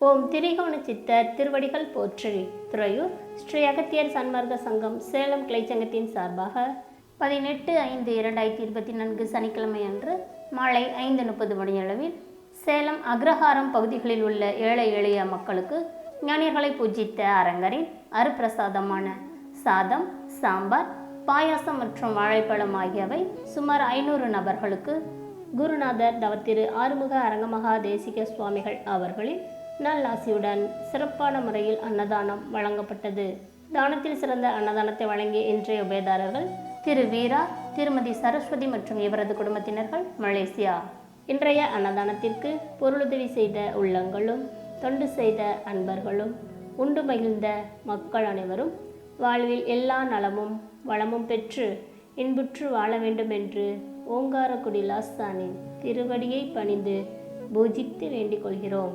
ஓம் திரிகோண சித்தர் திருவடிகள் போற்றி. துறையூர் ஸ்ரீ அகத்தியர் சன்மார்க்க சங்கம் சேலம் கிளைச்சங்கத்தின் சார்பாக பதினெட்டு ஐந்து இரண்டாயிரத்தி இருபத்தி நான்கு சனிக்கிழமை அன்று மாலை ஐந்து முப்பது மணியளவில் சேலம் அக்ரஹாரம் பகுதிகளில் உள்ள ஏழை எளிய மக்களுக்கு ஞானியர்களை பூஜித்த அரங்கரின் அருப்பிரசாதமான சாதம் சாம்பார் பாயாசம் மற்றும் வாழைப்பழம் ஆகியவை சுமார் ஐநூறு நபர்களுக்கு குருநாதர் தவத்திரு ஆறுமுக அரங்கமகா தேசிக சுவாமிகள் அவர்களின் நல்லாசியுடன் சிறப்பான முறையில் அன்னதானம் வழங்கப்பட்டது. தானத்தில் சிறந்த அன்னதானத்தை வழங்கிய இன்றைய உபயதாரர்கள் திரு வீரா திருமதி சரஸ்வதி மற்றும் இவரது குடும்பத்தினர்கள் மலேசியா. இன்றைய அன்னதானத்திற்கு பொருளுதவி செய்த உள்ளங்களும் தொண்டு செய்த அன்பர்களும் உண்டு மகிழ்ந்த மக்கள் அனைவரும் வாழ்வில் எல்லா நலமும் வளமும் பெற்று இன்புற்று வாழ வேண்டும் என்று ஓங்காரக்குடி லாஸ்தானின் திருவடியை பணிந்து பூஜித்து வேண்டிக் கொள்கிறோம்.